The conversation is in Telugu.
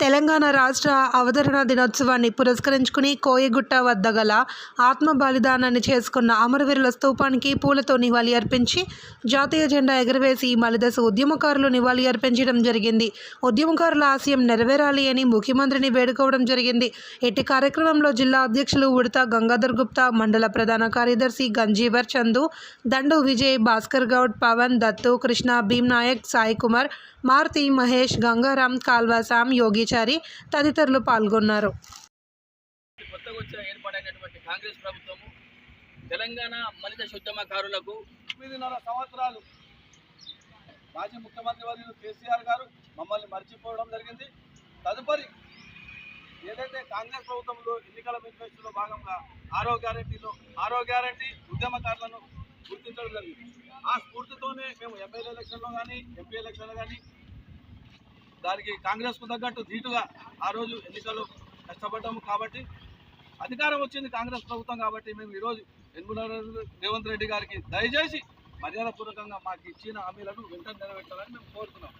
తెలంగాణ రాష్ట్ర అవతరణ దినోత్సవాన్ని పురస్కరించుకుని కోయగుట్ట వద్ద గల ఆత్మ బలిదానాన్ని చేసుకున్న అమరవీరుల స్తూపానికి పూలతో నివాళి అర్పించి జాతీయ జెండా ఎగరవేసి మలిదశ ఉద్యమకారులు నివాళి అర్పించడం జరిగింది. ఉద్యమకారుల ఆశయం నెరవేరాలి అని ముఖ్యమంత్రిని వేడుకోవడం జరిగింది. ఇట్టి కార్యక్రమంలో జిల్లా అధ్యక్షులు ఉడత గంగాధర్ గుప్తా మండల ప్రధాన కార్యదర్శి గంజీవర్ చందు దండు విజయ్ భాస్కర్ గౌడ్ పవన్ దత్తు కృష్ణ భీమ్ నాయక్ సాయి కుమార్ మారుతి మహేష్ గంగారాం కాల్వాసాం యోగిచారి తదితరులు పాల్గొన్నారు. కొత్తగా వచ్చిన ఏర్పాటైనటువంటి కాంగ్రెస్ ప్రభుత్వము తెలంగాణ మలిత శుద్ధమకారులకు తొమ్మిదిన్నర సంవత్సరాలు మాజీ ముఖ్యమంత్రి వర్యులు కేసీఆర్ గారు మమ్మల్ని మర్చిపోవడం జరిగింది. తదుపరి ఏదైతే కాంగ్రెస్ ప్రభుత్వంలో ఎన్నికల మేనిఫెస్టోలో భాగంగా ఆరో గ్యారంటీలో ఆరో గ్యారంటీ ఉద్యమకారులను గుర్తించడం జరిగింది. ఆ స్ఫూర్తితోనే మేము ఎమ్మెల్యే ఎలక్షన్లో కానీ ఎంపీ ఎలక్షన్లో కానీ దానికి కాంగ్రెస్కు తగ్గట్టు ధీటుగా ఆ రోజు ఎన్నికలు కష్టపడ్డాము కాబట్టి అధికారం వచ్చింది కాంగ్రెస్ ప్రభుత్వం కాబట్టి మేము ఈరోజు ఎన్నుల రేవంత్ రెడ్డి గారికి దయచేసి మర్యాదపూర్వకంగా మాకు ఇచ్చిన హామీలను వెంటనే నెరవేర్చాలని మేము కోరుతున్నాం.